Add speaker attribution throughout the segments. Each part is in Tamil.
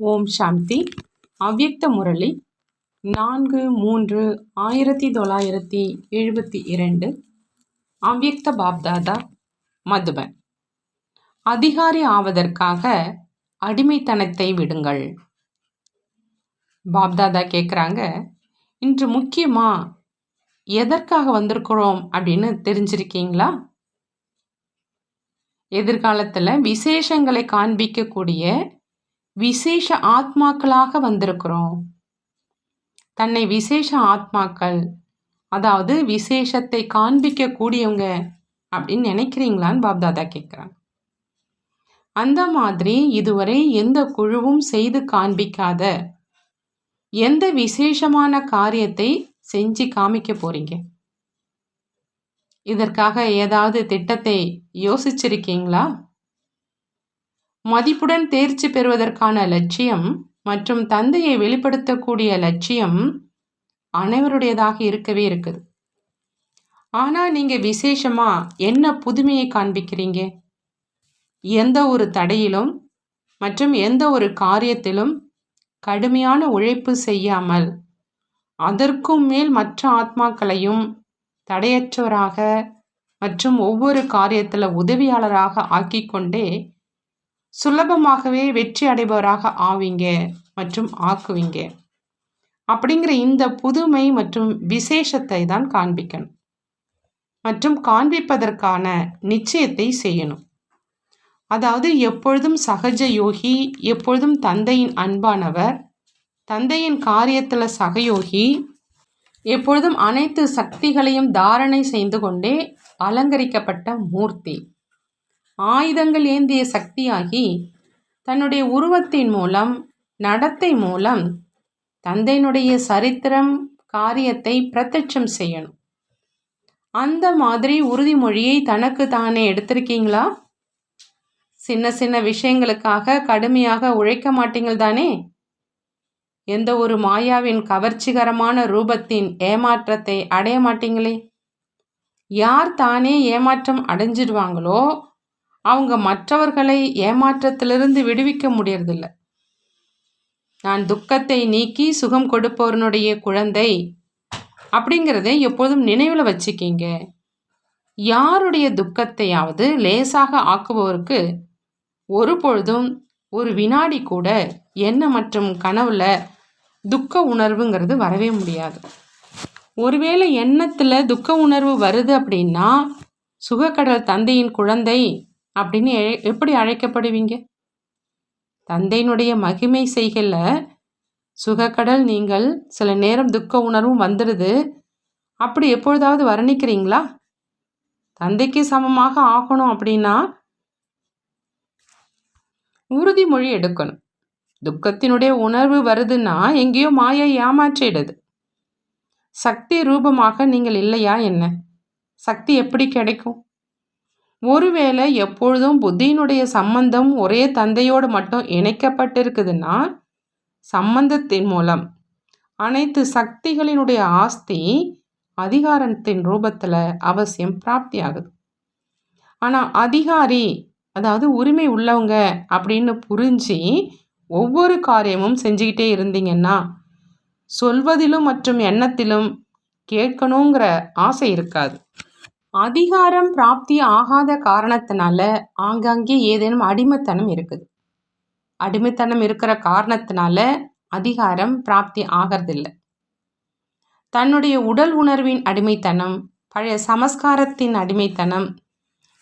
Speaker 1: ஓம் சாந்தி. அவ்யக்த முரளி நான்கு மூன்று ஆயிரத்தி தொள்ளாயிரத்தி எழுபத்தி இரண்டு. அவ்யக்த பாப்தாதா மதுபன். அதிகாரி ஆவதற்காக அடிமைத்தனத்தை விடுங்கள். பாப்தாதா கேட்குறாங்க இன்று முக்கியமாக எதற்காக வந்திருக்கிறோம் அப்படின்னு தெரிஞ்சிருக்கீங்களா? எதிர்காலத்தில் விசேஷங்களை காண்பிக்கக்கூடிய விசேஷ ஆத்மாக்களாக வந்திருக்கிறோம். தன்னை விசேஷ ஆத்மாக்கள் அதாவது விசேஷத்தை காண்பிக்க கூடியவங்க அப்படின்னு நினைக்கிறீங்களான்னு பாப்தாதா கேட்குறாங்க அந்த மாதிரி இதுவரை எந்த குழுவும் செய்து காண்பிக்காத எந்த விசேஷமான காரியத்தை செஞ்சு காமிக்க போறீங்க? இதற்காக ஏதாவது திட்டத்தை யோசிச்சிருக்கீங்களா? மதிப்புடன் தேர்ச்சி பெறுவதற்கான லட்சியம் மற்றும் தந்தையை வெளிப்படுத்தக்கூடிய லட்சியம் அனைவருடையதாக இருக்கவே இருக்குது. ஆனால் நீங்கள் விசேஷமாக என்ன புதுமையை காண்பிக்கிறீங்க? எந்த ஒரு தடையிலும் மற்றும் எந்த ஒரு காரியத்திலும் கடுமையான உழைப்பு செய்யாமல் அதற்கும் மேல் மற்ற ஆத்மாக்களையும் தடையற்றவராக மற்றும் ஒவ்வொரு காரியத்தில் உதவியாளராக ஆக்கிக்கொண்டே சுலபமாகவே வெற்றி அடைபவராக ஆவீங்க மற்றும் ஆக்குவீங்க. அப்படிங்கிற இந்த புதுமை மற்றும் விசேஷத்தை தான் காண்பிக்கணும். மற்றும் காண்பிப்பதற்கான நிச்சயத்தை செய்யணும். அதாவது எப்பொழுதும் சகஜ யோகி எப்பொழுதும் தந்தையின் அன்பானவர் தந்தையின் காரியத்தில் சகயோகி எப்பொழுதும் அனைத்து சக்திகளையும் தாரணை செய்து கொண்டே அலங்கரிக்கப்பட்ட மூர்த்தி. ஆயுதங்கள் ஏந்திய சக்தியாகி தன்னுடைய உருவத்தின் மூலம் நடத்தை மூலம் தந்தையினுடைய சரித்திரம் காரியத்தை பிரத்யட்சம் செய்யணும். அந்த மாதிரி உறுதிமொழியை தனக்கு தானே எடுத்திருக்கீங்களா? சின்ன சின்ன விஷயங்களுக்காக கடுமையாக உழைக்க மாட்டீங்கள் தானே? எந்த ஒரு மாயாவின் கவர்ச்சிகரமான ரூபத்தின் ஏமாற்றத்தை அடைய மாட்டீங்களே? யார் தானே ஏமாற்றம் அடைஞ்சிடுவாங்களோ அவங்க மற்றவர்களை ஏமாற்றத்திலிருந்து விடுவிக்க முடியறதில்ல. நான் துக்கத்தை நீக்கி சுகம் கொடுப்பவனுடைய குழந்தை அப்படிங்கிறதை எப்போதும் நினைவில் வச்சுக்கிங்க. யாருடைய துக்கத்தையாவது லேசாக ஆக்குபவருக்கு ஒரு பொழுதும் ஒரு வினாடி கூட என்ன மற்றும் கனவுல துக்க உணர்வுங்கிறது வரவே முடியாது. ஒருவேளை எண்ணத்தில் துக்க உணர்வு வருது அப்படின்னா சுகக்கடல் தந்தையின் குழந்தை அப்படின்னு எப்படி அழைக்கப்படுவீங்க? தந்தையினுடைய மகிமை செய்கல சுகக்கடல் நீங்கள் சில நேரம் துக்க உணர்வும் வந்துடுது அப்படி எப்பொழுதாவது வர்ணிக்கிறீங்களா? தந்தைக்கு சமமாக ஆகணும் அப்படின்னா உறுதிமொழி எடுக்கணும். துக்கத்தினுடைய உணர்வு வருதுன்னா எங்கேயோ மாயை ஏமாற்றிடுது. சக்தி ரூபமாக நீங்கள் இல்லையா என்ன? சக்தி எப்படி கிடைக்கும்? ஒருவேளை எப்பொழுதும் புத்தியினுடைய சம்பந்தம் ஒரே தந்தையோடு மட்டும் இணைக்கப்பட்டிருக்குதுன்னா சம்பந்தத்தின் மூலம் அனைத்து சக்திகளினுடைய ஆஸ்தி அதிகாரத்தின் ரூபத்தில் அவசியம் பிராப்தி ஆகுது ஆனால் அதிகாரி அதாவது உரிமை உள்ளவங்க அப்படின்னு புரிஞ்சு ஒவ்வொரு காரியமும் செஞ்சுக்கிட்டே இருந்தீங்கன்னா சொல்வதிலும் மற்றும் எண்ணத்திலும் கேட்கணுங்கிற ஆசை இருக்காது. அதிகாரம் பிராப்தி ஆகாத காரணத்தினால ஆங்காங்கே ஏதேனும் அடிமைத்தனம் இருக்குது. அடிமைத்தனம் இருக்கிற காரணத்தினால அதிகாரம் பிராப்தி ஆகிறதில்லை. தன்னுடைய உடல் உணர்வின் அடிமைத்தனம் பழைய சமஸ்காரத்தின் அடிமைத்தனம்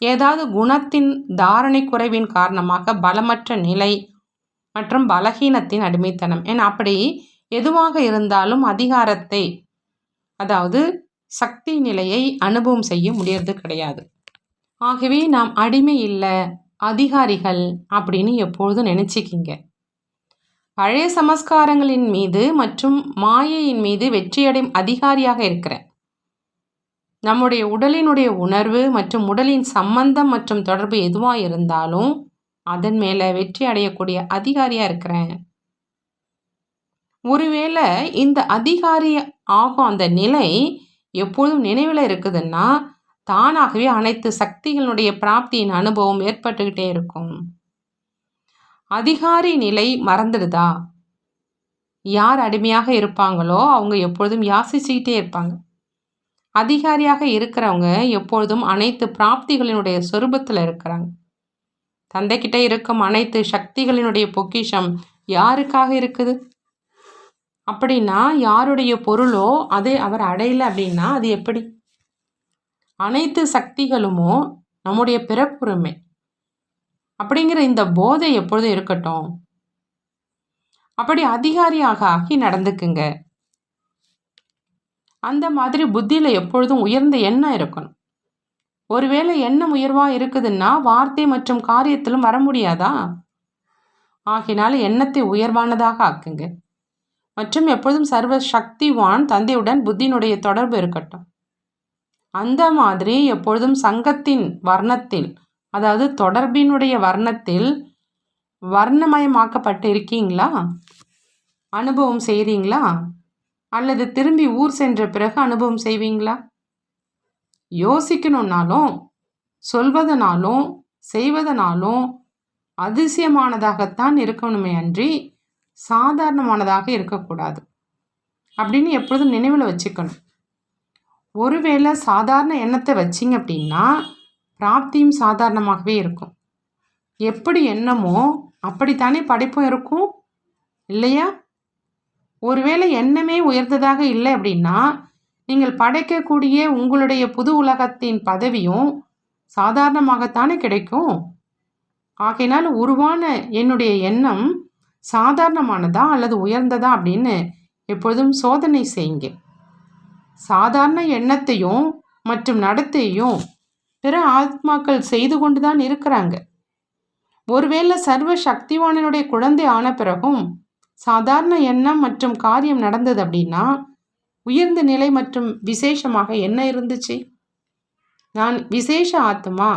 Speaker 1: ஏதாவது குணத்தின் தாரணை குறைவின் காரணமாக பலமற்ற நிலை மற்றும் பலகீனத்தின் அடிமைத்தனம். ஏன்னா அப்படி எதுவாக இருந்தாலும் அதிகாரத்தை அதாவது சக்தி நிலையை அனுபவம் செய்ய முடியறது கிடையாது. ஆகவே நாம் அடிமை இல்லை அதிகாரிகள் அப்படின்னு எப்பொழுதும் நினச்சிக்கிங்க. பழைய சமஸ்காரங்களின் மீது மற்றும் மாயையின் மீது வெற்றியடையும் அதிகாரியாக இருக்கிறேன். நம்முடைய உடலினுடைய உணர்வு மற்றும் உடலின் சம்பந்தம் மற்றும் தொடர்பு எதுவாக இருந்தாலும் அதன் மேலே வெற்றி அடையக்கூடிய அதிகாரியாக இருக்கிறேன். ஒருவேளை இந்த அதிகாரி ஆகும் அந்த நிலை எப்பொழுதும் நினைவில் இருக்குதுன்னா தானாகவே அனைத்து சக்திகளுடைய பிராப்தியின் அனுபவம் ஏற்பட்டுக்கிட்டே இருக்கும். அதிகாரி நிலை மறந்துடுதா? யார் அடிமையாக இருப்பாங்களோ அவங்க எப்பொழுதும் யாசிச்சுக்கிட்டே இருப்பாங்க. அதிகாரியாக இருக்கிறவங்க எப்பொழுதும் அனைத்து பிராப்திகளினுடைய சொரூபத்தில் இருக்கிறாங்க. தந்தைக்கிட்ட இருக்கும் அனைத்து சக்திகளினுடைய பொக்கிஷம் யாருக்காக இருக்குது? அப்படின்னா யாருடைய பொருளோ அதை அவர் அடையலை அப்படின்னா அது எப்படி? அனைத்து சக்திகளுமோ நம்முடைய பிறப்புரிமை. அப்படிங்கிற இந்த போதை எப்பொழுதும் இருக்கட்டும்? அப்படி அதிகாரியாக ஆகி நடந்துக்குங்க. அந்த மாதிரி புத்தியில் எப்பொழுதும் உயர்ந்த எண்ணம் இருக்கணும். ஒருவேளை எண்ணம் உயர்வாக இருக்குதுன்னா வார்த்தை மற்றும் காரியத்திலும் வர முடியாதா? ஆகினால எண்ணத்தை உயர்வானதாக ஆக்குங்க. மற்றும் எப்பொழுதும் சர்வ சக்திவான் தந்தையுடன் புத்தியினுடைய தொடர்பு இருக்கட்டும். அந்த மாதிரி எப்பொழுதும் சங்கத்தின் வர்ணத்தில் அதாவது தொடர்பினுடைய வர்ணத்தில் வர்ணமயமாக்கப்பட்டு இருக்கீங்களா அனுபவம் செய்கிறீங்களா அல்லது திரும்பி ஊர் சென்ற பிறகு அனுபவம் செய்வீங்களா? யோசிக்கணுன்னாலும் சொல்வதனாலும் செய்வதனாலும் அதிசயமானதாகத்தான் இருக்கணுமே அன்றி சாதாரணமானதாக இருக்கக்கூடாது. அப்படின்னு எப்பொழுதும் நினைவில் வச்சுக்கணும். ஒருவேளை சாதாரண எண்ணத்தை வச்சிங்க அப்படின்னா பிராப்தியும் சாதாரணமாகவே இருக்கும். எப்படி எண்ணமோ அப்படித்தானே படைப்பும் இருக்கும் இல்லையா? ஒருவேளை எண்ணமே உயர்ந்ததாக இல்லை அப்படின்னா நீங்கள் படைக்கக்கூடிய உங்களுடைய புது உலகத்தின் பதவியும் சாதாரணமாகத்தானே கிடைக்கும். ஆகையினால் உருவான என்னுடைய எண்ணம் சாதாரணமானதா அல்லது உயர்ந்ததா அப்படின்னு எப்பொழுதும் சோதனை செய்யுங்க. சாதாரண எண்ணத்தையும் மற்றும் நடத்தையும் பிற ஆத்மாக்கள் செய்து கொண்டு தான் இருக்கிறாங்க. ஒருவேளை சர்வ சக்திவானனுடைய குழந்தை ஆன பிறகும் சாதாரண எண்ணம் மற்றும் காரியம் நடந்தது அப்படின்னா உயர்ந்த நிலை மற்றும் விசேஷமாக என்ன இருந்துச்சு? நான் விசேஷ ஆத்மா.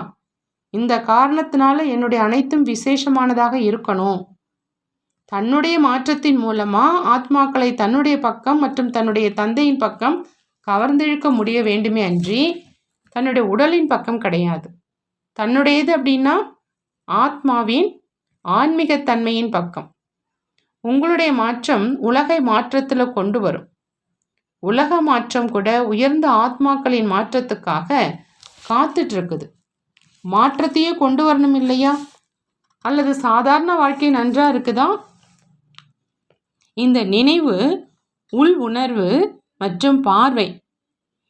Speaker 1: இந்த காரணத்தினால என்னுடைய அனைத்தும் விசேஷமானதாக இருக்கணும். தன்னுடைய மாற்றத்தின் மூலமா ஆத்மாக்களை தன்னுடைய பக்கம் மற்றும் தன்னுடைய தந்தையின் பக்கம் கவர்ந்திழுக்க முடிய வேண்டுமே அன்றி தன்னுடைய உடலின் பக்கம் கிடையாது. தன்னுடையது அப்படின்னா ஆத்மாவின் ஆன்மீகத்தன்மையின் பக்கம். உங்களுடைய மாற்றம் உலகை மாற்றத்தில் கொண்டு வரும். உலக மாற்றம் கூட உயர்ந்த ஆத்மாக்களின் மாற்றத்துக்காக காத்துட்டு இருக்குது மாற்றத்தையே கொண்டு வரணும் இல்லையா? அல்லது சாதாரண வாழ்க்கை நன்றாக இருக்குதா? இந்த நினைவு உள் உணர்வு மற்றும் பார்வை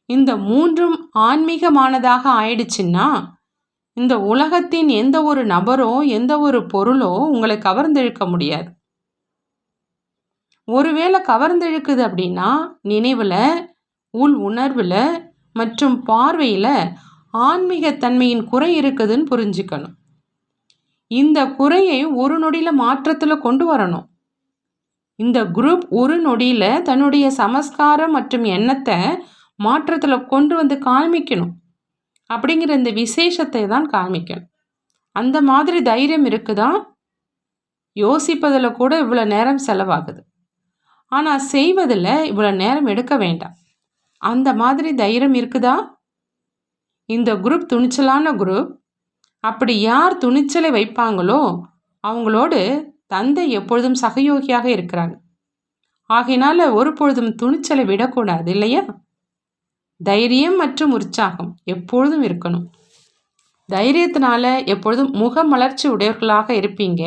Speaker 1: இந்த மூன்றும் ஆன்மீகமானதாக ஆயிடுச்சுன்னா இந்த உலகத்தின் எந்த ஒரு நபரோ எந்த ஒரு பொருளோ உங்களை கவர்ந்திழுக்க முடியாது. ஒருவேளை கவர்ந்திழுக்குது அப்படின்னா நினைவில் உள் உணர்வில் மற்றும் பார்வையில் ஆன்மீகத்தன்மையின் குறை இருக்குதுன்னு புரிஞ்சுக்கணும். இந்த குறையை ஒரு நொடியில் மாற்றத்தில் கொண்டு வரணும். இந்த குரூப் ஒரு நொடியில் தன்னுடைய சமஸ்காரம் மற்றும் எண்ணத்தை மாற்றத்தில் கொண்டு வந்து காமிக்கணும். அப்படிங்கிற இந்த விசேஷத்தை தான் காமிக்கணும். அந்த மாதிரி தைரியம் இருக்குதா? யோசிப்பதில் கூட இவ்வளோ நேரம் செலவாகுது. ஆனால் செய்வதில் இவ்வளோ நேரம் எடுக்க வேண்டாம். அந்த மாதிரி தைரியம் இருக்குதா? இந்த குரூப் துணிச்சலான குரூப். அப்படி யார் துணிச்சலை வைப்பாங்களோ அவங்களோடு தந்தை எப்பொழுதும் சகயோகியாக இருக்கிறாங்க ஆகையினால ஒரு பொழுதும் துணிச்சலை விடக்கூடாது இல்லையா? தைரியம் மற்றும் உற்சாகம் எப்பொழுதும் இருக்கணும். தைரியத்தினால எப்பொழுதும் முகமலர்ச்சி உடையவர்களாக இருப்பீங்க.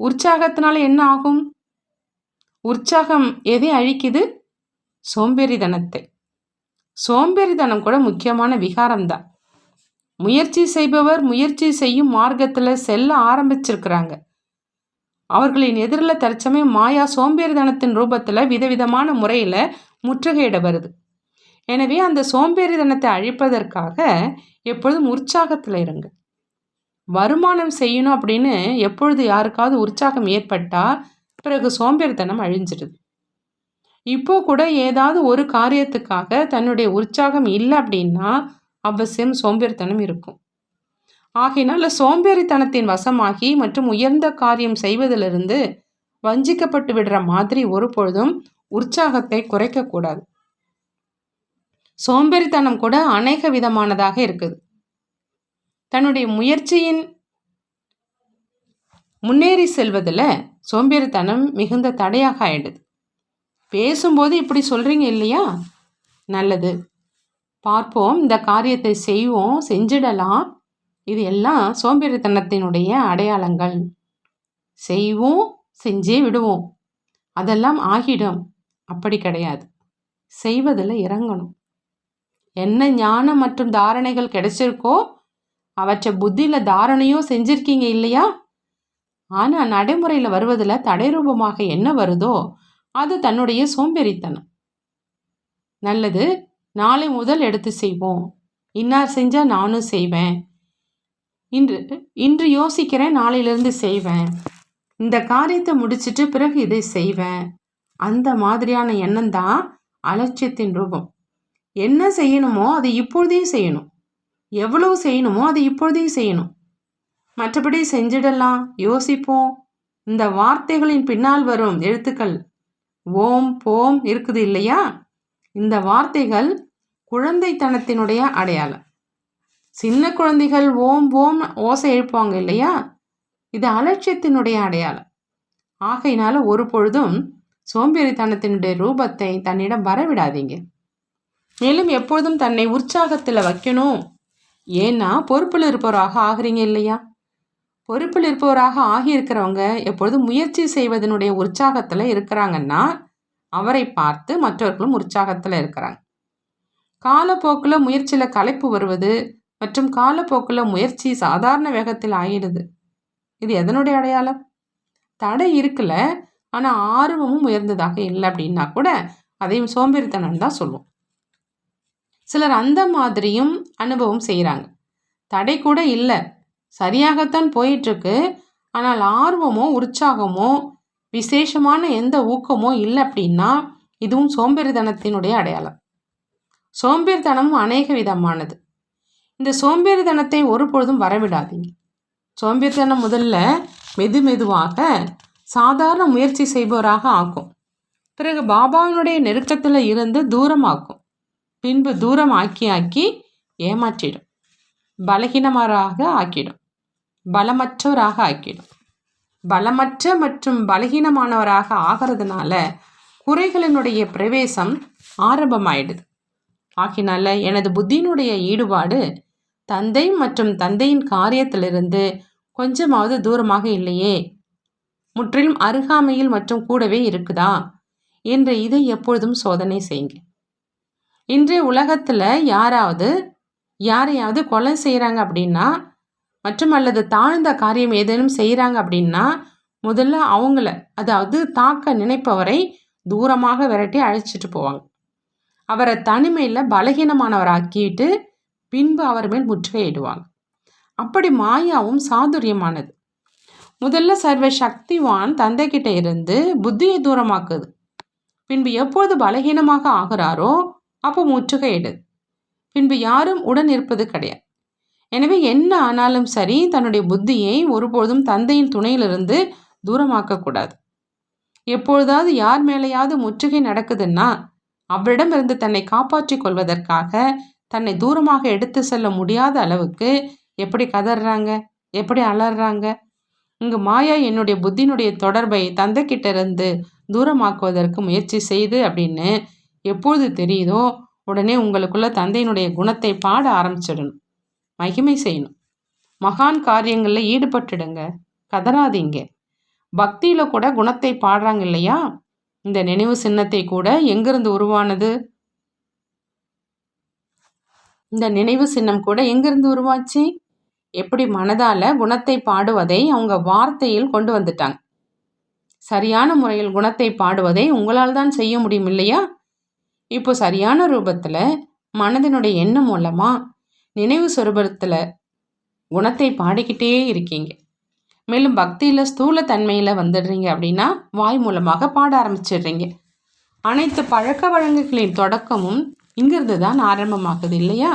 Speaker 1: உற்சாகத்தினால என்ன ஆகும்? உற்சாகம் எதை அழிக்குது? சோம்பேறிதனத்தை சோம்பேறிதனம் கூட முக்கியமான விகாரம்தான். முயற்சி செய்பவர் முயற்சி செய்யும் மார்க்கத்தில் செல்ல ஆரம்பிச்சிருக்கிறாங்க. அவர்களின் எதிரில் தற்சமயம் மாயா சோம்பேறித்தனத்தின் ரூபத்தில் விதவிதமான முறையில் முற்றுகையிட வருது. எனவே அந்த சோம்பேறித்தனத்தை அழிப்பதற்காக எப்பொழுதும் உற்சாகத்தில் இருங்க. வருமானம் செய்யணும் அப்படின்னு எப்பொழுது யாருக்காவது உற்சாகம் ஏற்பட்டால் பிறகு சோம்பேறித்தனம் அழிஞ்சிடுது இப்போ கூட ஏதாவது ஒரு காரியத்துக்காக தன்னுடைய உற்சாகம் இல்லை அப்படின்னா அவசியம் சோம்பேறித்தனம் இருக்கும். ஆகையினால் சோம்பேறித்தனத்தின் வசமாகி மற்றும் உயர்ந்த காரியம் செய்வதிலிருந்து வஞ்சிக்கப்பட்டு விடுற மாதிரி ஒரு பொழுதும் உற்சாகத்தை குறைக்கக்கூடாது சோம்பேறித்தனம் கூட அநேக விதமானதாக இருக்குது. தன்னுடைய முயற்சியின் முன்னேறி செல்வதில் சோம்பேறித்தனம் மிகுந்த தடையாக ஆயிடுது. பேசும்போது இப்படி சொல்கிறீங்க இல்லையா? நல்லது. பார்ப்போம் இந்த காரியத்தை செய்வோம் செஞ்சிடலாம். இது எல்லாம் சோம்பேறித்தனத்தினுடைய அடையாளங்கள். செய்வோம் செஞ்சே விடுவோம். அதெல்லாம் ஆகிடும். அப்படி கிடையாது. செய்வதில் இறங்கணும். என்ன ஞானம் மற்றும் தாரணைகள் கிடைச்சிருக்கோ அவற்றை புத்தியில் தாரணையும் செஞ்சிருக்கீங்க இல்லையா? ஆனால் நடைமுறையில் வருவதில் தடை ரூபமாக என்ன வருதோ அது தன்னுடைய சோம்பேறித்தனம். நல்லது நாளை முதல் எடுத்து செய்வோம். இன்னார் செஞ்சால் நானும் செய்வேன். இன்று இன்று யோசிக்கிறேன் நாளையிலேருந்து செய்வேன். இந்த காரியத்தை முடிச்சுட்டு பிறகு இதை செய்வேன். அந்த மாதிரியான எண்ணம் தான் அலட்சியத்தின் ரூபம். என்ன செய்யணுமோ அதை இப்பொழுதையும் செய்யணும். எவ்வளவு செய்யணுமோ அதை இப்பொழுதையும் செய்யணும். மற்றபடி செஞ்சிடலாம் யோசிப்போம். இந்த வார்த்தைகளின் பின்னால் வரும் எழுத்துக்கள் ஓம் போம் இருக்குது இல்லையா? இந்த வார்த்தைகள் குழந்தைத்தனத்தினுடைய அடையாளம். சின்ன குழந்தைகள் ஓம் ஓம் ஓசை எழுப்புவாங்க இல்லையா? இது அலட்சியத்தினுடைய அடையாளம். ஆகையினால ஒரு பொழுதும் சோம்பேறித்தனத்தினுடைய ரூபத்தை தன்னிடம் வரவிடாதீங்க. மேலும் எப்பொழுதும் தன்னை உற்சாகத்தில் வைக்கணும். ஏன்னா பொறுப்பில் இருப்பவராக ஆகிறீங்க இல்லையா? பொறுப்பில் இருப்பவராக ஆகியிருக்கிறவங்க எப்பொழுதும் முயற்சி செய்வதனுடைய உற்சாகத்தில் இருக்கிறாங்கன்னா அவரை பார்த்து மற்றவர்களும் உற்சாகத்தில் இருக்கிறாங்க. காலப்போக்கில் முயற்சியில் களைப்பு வருவது மற்றும் காலப்போக்கில் முயற்சி சாதாரண வேகத்தில் ஆகிடுது இது எதனுடைய அடையாளம்? தடை இருக்குல்ல ஆனால் ஆர்வமும் உயர்ந்ததாக இல்லை அப்படின்னா கூட அதையும் சோம்பேறித்தனம் தான் சொல்லுவோம் சிலர் அந்த மாதிரியும் அனுபவம் செய்கிறாங்க தடை கூட இல்லை. சரியாகத்தான் போயிட்டுருக்கு. ஆனால் ஆர்வமோ உற்சாகமோ விசேஷமான எந்த ஊக்கமோ இல்லை அப்படின்னா இதுவும் சோம்பேறித்தனத்தினுடைய அடையாளம். சோம்பேறித்தனமும் அநேக விதமானது. இந்த சோம்பேறித்தனத்தை ஒருபொழுதும் வரவிடாதீங்க. சோம்பேறித்தனம் முதல்ல மெது மெதுவாக சாதாரண முயற்சி செய்பவராக ஆக்கும் பிறகு பாபாவினுடைய நெருக்கத்தில் இருந்து தூரமாக்கும். பின்பு தூரம் ஆக்கி ஆக்கி ஏமாற்றிடும். பலகீனமாராக ஆக்கிடும். பலமற்றவராக ஆக்கிடும். பலமற்ற மற்றும் பலகீனமானவராக ஆகிறதுனால குறைகளினுடைய பிரவேசம் ஆரம்பமாயிடுது. ஆகினால எனது புத்தியினுடைய ஈடுபாடு தந்தை மற்றும் தந்தையின் காரியத்திலிருந்து கொஞ்சமாவது தூரமாக இல்லையே. முற்றிலும் அருகாமையில் மற்றும் கூடவே இருக்குதா? என்று இதை எப்பொழுதும் சோதனை செய்யுங்க. இன்றைய உலகத்தில் யாராவது யாரையாவது கொலை செய்கிறாங்க அப்படின்னா மற்றும் அல்லது தாழ்ந்த காரியம் ஏதேனும் செய்கிறாங்க அப்படின்னா முதல்ல அவங்கள அதாவது தாக்க நினைப்பவரை தூரமாக விரட்டி அழைச்சிட்டு போவாங்க. அவரை தனிமையில் பலகீனமானவராக்கிட்டு பின்பு அவர் மேல் முற்றுகையிடுவாங்க. அப்படி மாயாவும் சாதுரியமானது. முதல்ல சர்வ சக்திவான் தந்தைக்கிட்ட இருந்து புத்தியை தூரமாக்குது. பின்பு எப்போது பலகீனமாக ஆகிறாரோ அப்போ முற்றுகையிடுது. பின்பு யாரும் உடன் இருப்பது கிடையாது. எனவே என்ன ஆனாலும் சரி தன்னுடைய புத்தியை ஒருபொழுதும் தந்தையின் துணையிலிருந்து தூரமாக்கக்கூடாது. எப்பொழுதாவது யார் மேலேயாவது முற்றுகை நடக்குதுன்னா அவரிடமிருந்து தன்னை காப்பாற்றிக் கொள்வதற்காக தன்னை தூரமாக எடுத்து செல்ல முடியாத அளவுக்கு எப்படி கதறாங்க? எப்படி அலறாங்க? இங்கு மாயா என்னுடைய புத்தினுடைய தொடர்பை தந்தைக்கிட்ட இருந்து தூரமாக்குவதற்கு முயற்சி செய்து அப்படின்னு எப்பொழுது தெரியுதோ உடனே உங்களுக்குள்ள தந்தையினுடைய குணத்தை பாட ஆரம்பிச்சிடணும். மகிமை செய்யணும். மகான் காரியங்களில் ஈடுபட்டுடுங்க. கதறாதீங்க. பக்தியில் கூட குணத்தை பாடுறாங்க இல்லையா? இந்த நினைவு சின்னத்தை கூட எங்கிருந்து உருவானது? இந்த நினைவு சின்னம் கூட எங்கிருந்து உருவாச்சு? எப்படி மனதால் குணத்தை பாடுவதை அவங்க வார்த்தையில் கொண்டு வந்துட்டாங்க. சரியான முறையில் குணத்தை பாடுவதை உங்களால் தான் செய்ய முடியும் இல்லையா? இப்போ சரியான ரூபத்தில் மனதினுடைய எண்ணம் மூலமாக நினைவு சொரூபத்தில் குணத்தை பாடிக்கிட்டே இருக்கீங்க. மேலும் பக்தியில் ஸ்தூல தன்மையில் வந்துடுறீங்க அப்படின்னா வாய் மூலமாக பாட ஆரம்பிச்சிடுறீங்க. அனைத்து பழக்க வழங்குகளின் தொடக்கமும் இங்கிருந்து தான் ஆரம்பமாகுது இல்லையா?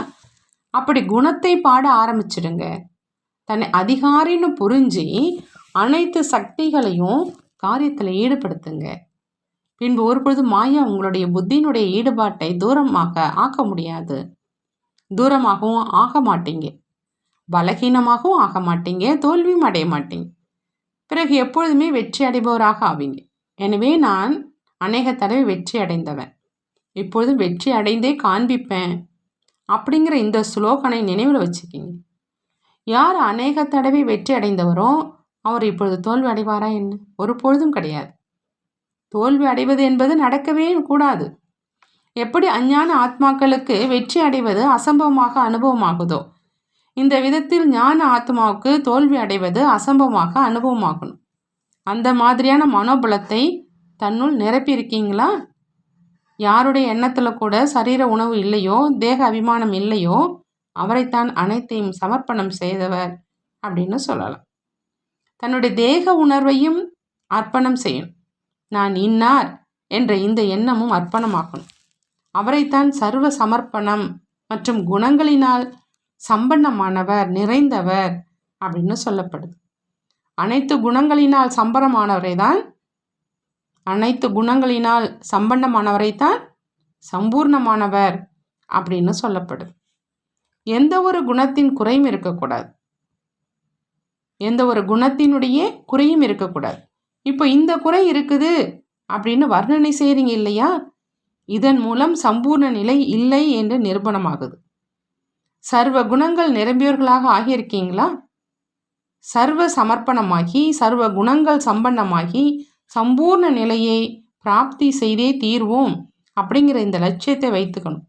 Speaker 1: அப்படி குணத்தை பாட ஆரம்பிச்சிடுங்க. தன்னை அதிகாரின்னு புரிஞ்சு அனைத்து சக்திகளையும் காரியத்தில் ஈடுபடுத்துங்க. பின்பு ஒரு பொழுது மாயா உங்களுடைய புத்தியினுடைய ஈடுபாட்டை தூரமாக ஆக்க முடியாது. தூரமாகவும் ஆக மாட்டீங்க. பலகீனமாகவும் ஆக மாட்டீங்க தோல்வியும் அடைய மாட்டீங்க. பிறகு எப்பொழுதுமே வெற்றி அடைபவராக ஆவீங்க. எனவே நான் அநேக தடவை வெற்றி அடைந்தவன். இப்பொழுதும் வெற்றி அடைந்தே காண்பிப்பேன் அப்படிங்கிற இந்த ஸ்லோகனை நினைவில் வச்சுக்கிங்க. யார் அநேக தடவை வெற்றி அடைந்தவரோ அவர் இப்பொழுது தோல்வி அடைவாரா என்ன? ஒரு பொழுதும் கிடையாது. தோல்வி அடைவது என்பது நடக்கவே கூடாது. எப்படி அஞ்ஞான ஆத்மாக்களுக்கு வெற்றி அடைவது அசம்பவமாக அனுபவமாகுதோ இந்த விதத்தில் ஞான ஆத்மாவுக்கு தோல்வி அடைவது அசம்பவமாக அனுபவமாகணும். அந்த மாதிரியான மனோபலத்தை தன்னுள் நிரப்பியிருக்கீங்களா? யாருடைய எண்ணத்தில் கூட சரீர உணவு இல்லையோ தேக அபிமானம் இல்லையோ அவரைத்தான் அனைத்தையும் சமர்ப்பணம் செய்தவர் அப்படின்னு சொல்லலாம். தன்னுடைய தேக உணர்வையும் அர்ப்பணம் செய்யணும் நான் இன்னார் என்ற இந்த எண்ணமும் அர்ப்பணமாக்கணும். அவரைத்தான் சர்வ சமர்ப்பணம் மற்றும் குணங்களினால் சம்பன்னமானவர் நிறைந்தவர் அப்படின்னு சொல்லப்படுது. அனைத்து குணங்களினால் சம்பரமானவரை தான் அனைத்து குணங்களினால் சம்பன்னமானவரைத்தான் சம்பூர்ணமானவர் அப்படின்னு சொல்லப்படுது. எந்த ஒரு குணத்தின் குறையும் இருக்கக்கூடாது. எந்த ஒரு குணத்தினுடைய குறையும் இருக்கக்கூடாது. இப்போ இந்த குறை இருக்குது அப்படின்னு வர்ணனை செய்கிறீங்க இல்லையா? இதன் மூலம் சம்பூர்ண நிலை இல்லை என்று நிரூபணமாகுது. சர்வ குணங்கள் நிரம்பியவர்களாக ஆகியிருக்கீங்களா? சர்வ சமர்ப்பணமாகி சர்வ குணங்கள் சம்பன்னமாகி சம்பூர்ண நிலையை பிராப்தி செய்தே தீர்வோம் அப்படிங்கிற இந்த லட்சியத்தை வைத்துக்கணும்.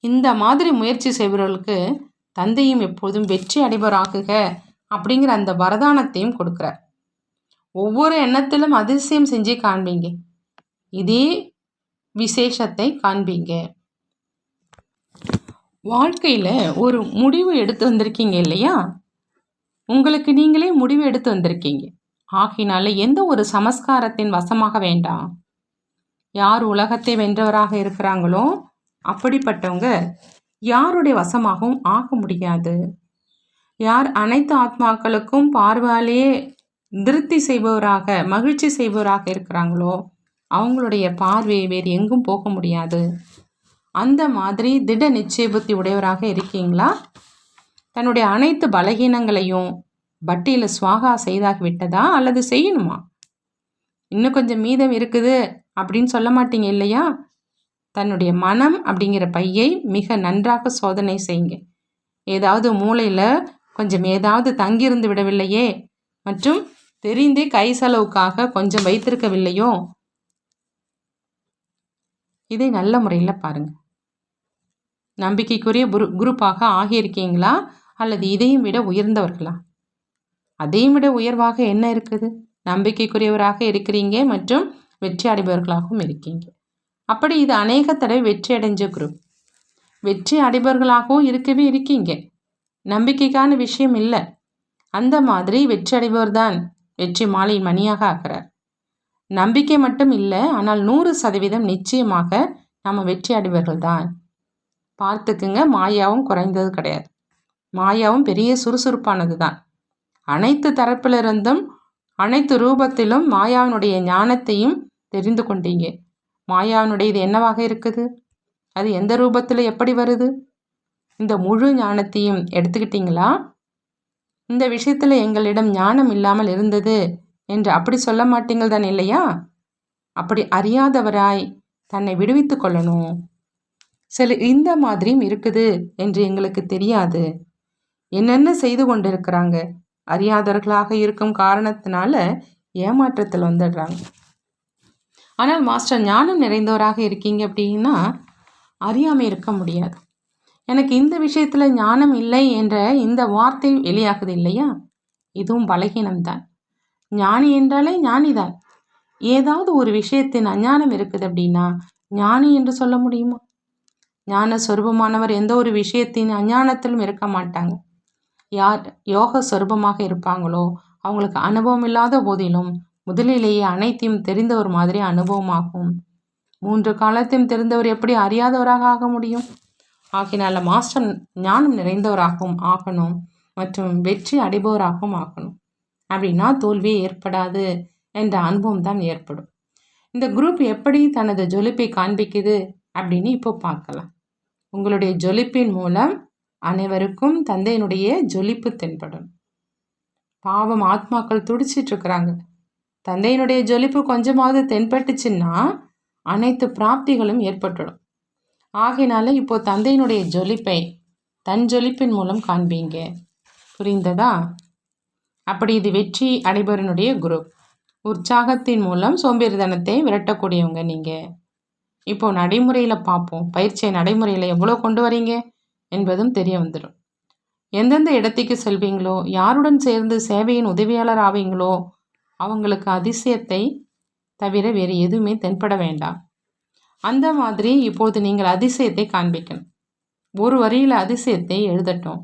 Speaker 1: இந்த மாதிரி முயற்சி செய்பவர்களுக்கு தந்தையும் எப்போதும் வெற்றி அடைபவராகுக அப்படிங்கிற அந்த வரதானத்தையும் கொடுக்குறார். ஒவ்வொரு எண்ணத்திலும் அதிசயம் செஞ்சு காண்பீங்க. இதே விசேஷத்தை காண்பீங்க. வாழ்க்கையில் ஒரு முடிவு எடுத்து வந்திருக்கீங்க இல்லையா? உங்களுக்கு நீங்களே முடிவு எடுத்து வந்திருக்கீங்க. ஆகினால எந்த ஒரு சமஸ்காரத்தின் வசமாக வேண்டாம். யார் உலகத்தை வென்றவராக இருக்கிறாங்களோ அப்படிப்பட்டவங்க யாருடைய வசமாகவும் ஆக முடியாது. யார் அனைத்து ஆத்மாக்களுக்கும் பார்வையாலேயே திருப்தி செய்பவராக மகிழ்ச்சி செய்பவராக இருக்கிறாங்களோ அவங்களுடைய பார்வையை வேறு எங்கும் போக முடியாது. அந்த மாதிரி திட நிச்சய புத்தி உடையவராக இருக்கீங்களா? தன்னுடைய அனைத்து பலகீனங்களையும் பட்டியில் சுவாகா செய்தாகி விட்டதா அல்லது செய்யணுமா? இன்னும் கொஞ்சம் மீதம் இருக்குது அப்படின்னு சொல்ல மாட்டீங்க இல்லையா? தன்னுடைய மனம் அப்படிங்கிற பையை மிக நன்றாக சோதனை செய்யுங்க. ஏதாவது மூளையில் கொஞ்சம் ஏதாவது தங்கியிருந்து விடவில்லையே மற்றும் தெரிந்தே கை செலவுக்காக கொஞ்சம் வைத்திருக்கவில்லையோ? இதை நல்ல முறையில் பாருங்கள் நம்பிக்கைக்குரிய குரு குரூப்பாக ஆகியிருக்கீங்களா? அல்லது இதையும் விட உயர்ந்தவர்களா? அதையும் விட உயர்வாக என்ன இருக்குது? நம்பிக்கைக்குரியவராக இருக்கிறீங்க மற்றும் வெற்றி அடைபவர்களாகவும் இருக்கீங்க. அப்படி இது அநேக தடவை வெற்றி அடைஞ்ச குரூப் வெற்றி அடைபவர்களாகவும் இருக்கவே இருக்கீங்க. நம்பிக்கைக்கான விஷயம் இல்லை. அந்த மாதிரி வெற்றி அடைபவர் தான் வெற்றி மாலை மணியாக ஆகிறார் நம்பிக்கை மட்டும் இல்லை ஆனால் நூறு சதவீதம் நிச்சயமாக நம்ம வெற்றி அடைபவர்கள் தான். பார்த்துக்குங்க மாயாவும் குறைந்தது கிடையாது. மாயாவும் பெரிய சுறுசுறுப்பானது தான். அனைத்து தரப்பிலிருந்தும் அனைத்து ரூபத்திலும் மாயாவினுடைய ஞானத்தையும் தெரிந்து கொண்டீங்க. மாயாவினுடைய இது என்னவாக இருக்குது? அது எந்த ரூபத்தில் எப்படி வருது? இந்த முழு ஞானத்தையும் எடுத்துக்கிட்டீங்களா? இந்த விஷயத்தில் எங்களிடம் ஞானம் இல்லாமல் இருந்தது என்று அப்படி சொல்ல மாட்டீங்கள் தான் இல்லையா? அப்படி அறியாதவராய் தன்னை விடுவித்து கொள்ளணும். சில இந்த மாதிரியும் இருக்குது என்று எங்களுக்கு தெரியாது. என்னென்ன செய்து கொண்டிருக்கிறாங்க? அறியாதவர்களாக இருக்கும் காரணத்தினால ஏமாற்றத்தில் வந்துடுறாங்க. ஆனால் மாஸ்டர் ஞானம் நிறைந்தவராக இருக்கீங்க அப்படின்னா அறியாமல் இருக்க முடியாது. எனக்கு இந்த விஷயத்தில் ஞானம் இல்லை என்ற இந்த வார்த்தை வெளியாகுது இல்லையா? இதுவும் பலகீனம்தான். ஞானி என்றாலே ஞானிதான். ஏதாவது ஒரு விஷயத்தின் அஞ்ஞானம் இருக்குது அப்படின்னா ஞானி என்று சொல்ல முடியுமா? ஞான சொரூபமானவர் எந்த ஒரு விஷயத்தின் அஞ்ஞானத்திலும் இருக்க மாட்டாங்க. யார் யோக சொரூபமாக இருப்பாங்களோ அவங்களுக்கு அனுபவம் இல்லாத போதிலும் முதலிலேயே அனைத்தையும் தெரிந்த ஒரு மாதிரி அனுபவமாகும். மூன்று காலத்தையும் தெரிந்தவர் எப்படி அறியாதவராக ஆக முடியும்? ஆகினால மாஸ்டர் ஞானம் நிறைந்தவராகவும் ஆகணும் மற்றும் வெற்றி அடைபவராகவும் ஆகணும். அப்படின்னா தோல்வியே ஏற்படாது என்ற அனுபவம் தான் ஏற்படும். இந்த குரூப் எப்படி தனது ஜொலிப்பை காண்பிக்குது அப்படின்னு இப்போ பார்க்கலாம். உங்களுடைய ஜொலிப்பின் மூலம் அனைவருக்கும் தந்தையினுடைய ஜொலிப்பு தென்படும். பாவம் ஆத்மாக்கள் துடிச்சிட்டு இருக்கிறாங்க தந்தையினுடைய ஜொலிப்பு கொஞ்சமாவது தென்பட்டுச்சுன்னா அனைத்து பிராப்திகளும் ஏற்பட்டுடும். ஆகையினால இப்போ தந்தையினுடைய ஜொலிப்பை தன் ஜொலிப்பின் மூலம் காண்பீங்க. புரிந்ததா? அப்படி இது வெற்றி அடைபவரனுடைய குரூப் உற்சாகத்தின் மூலம் சோம்பேறிதனத்தை விரட்டக்கூடியவங்க நீங்கள் இப்போ நடைமுறையில் பார்ப்போம் பயிற்சியை நடைமுறையில் எவ்வளோ கொண்டு வரீங்க? என்பதும் தெரிய வந்துடும். எந்தெந்த இடத்துக்கு செல்வீங்களோ யாருடன் சேர்ந்து சேவையின் உதவியாளர் ஆவீங்களோ அவங்களுக்கு அதிசயத்தை தவிர வேறு எதுவுமே தென்பட வேண்டாம். அந்த மாதிரி இப்போது நீங்கள் அதிசயத்தை காண்பிக்கணும். ஒரு வரியில் அதிசயத்தை எழுதட்டும்.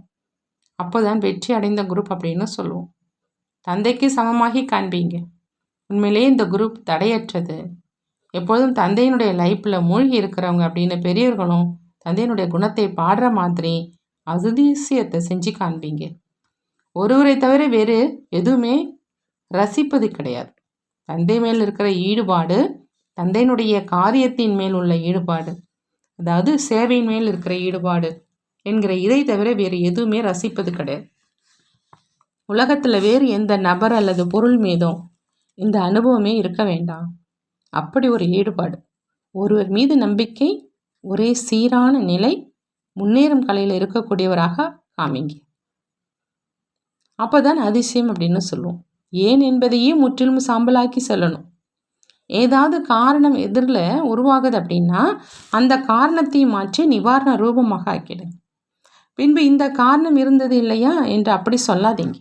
Speaker 1: அப்போதான் வெற்றி அடைந்த குரூப் அப்படின்னு சொல்லுவோம். தந்தைக்கு சமமாகி காண்பீங்க. உண்மையிலேயே இந்த குரூப் தடையற்றது. எப்போதும் தந்தையினுடைய லைஃப்பில் மூழ்கி இருக்கிறவங்க அப்படின்னு பெரியவர்களும் தந்தையனுடைய குணத்தை பாடுற மாதிரி அதிசயத்தை செஞ்சு காண்பீங்க. ஒருவரை தவிர வேறு எதுவுமே ரசிப்பது கிடையாது. தந்தை மேல் இருக்கிற ஈடுபாடு தந்தையினுடைய காரியத்தின் மேல் உள்ள ஈடுபாடு அதாவது சேவையின் மேல் இருக்கிற ஈடுபாடு என்கிற இதை தவிர வேறு எதுவுமே ரசிப்பது கிடையாது. உலகத்தில் வேறு எந்த நபர் அல்லது பொருள் மீதும் இந்த அனுபவமே இருக்க வேண்டாம். அப்படி ஒரு ஈடுபாடு. ஒருவர் மீது நம்பிக்கை ஒரே சீரான நிலை முன்னேறும் கலையில் இருக்கக்கூடியவராக காமிங்க. அப்போதான் அதிசயம் அப்படின்னு சொல்லுவோம். ஏன் என்பதையே முற்றிலும் சாம்பலாக்கி சொல்லணும். ஏதாவது காரணம் எதிரில் உருவாகுது அப்படின்னா அந்த காரணத்தை மாற்றி நிவாரண ரூபமாக ஆக்கிடுங்க பின்பு இந்த காரணம் இருந்தது இல்லையா என்று அப்படி சொல்லாதீங்க.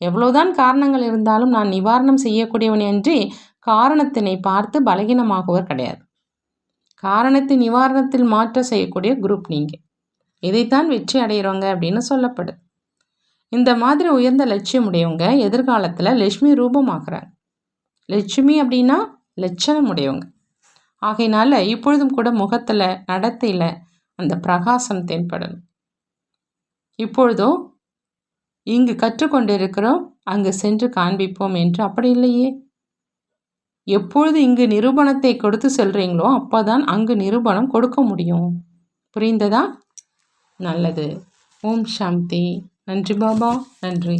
Speaker 1: எவ்வளோதான் காரணங்கள் இருந்தாலும் நான் நிவாரணம் செய்யக்கூடியவன் என்று காரணத்தினை பார்த்து பலகீனமாகவர் கிடையாது. காரணத்தை நிவாரணத்தில் மாற்ற செய்யக்கூடிய குரூப் நீங்கள் இதைத்தான் வெற்றி அடைகிறவங்க அப்படின்னு சொல்லப்படுது இந்த மாதிரி உயர்ந்த லட்சியம் உடையவங்க எதிர்காலத்தில் லட்சுமி ரூபமாக்குறாங்க. லட்சுமி அப்படின்னா லட்சணம் உடையவங்க. ஆகையினால இப்பொழுதும் கூட முகத்தில் நடத்தையில் அந்த பிரகாசம் தென்படணும். இப்பொழுதோ இங்கு கற்றுக்கொண்டிருக்கிறோம் அங்கு சென்று காண்பிப்போம் என்று அப்படி இல்லையே? எப்பொழுது இங்கு நிரூபணத்தை கொடுத்து செல்றீங்களோ அப்போதான் அங்கு நிரூபணம் கொடுக்க முடியும். புரிந்ததா? நல்லது. ஓம் சாந்தி. நன்றி பாபா. நன்றி.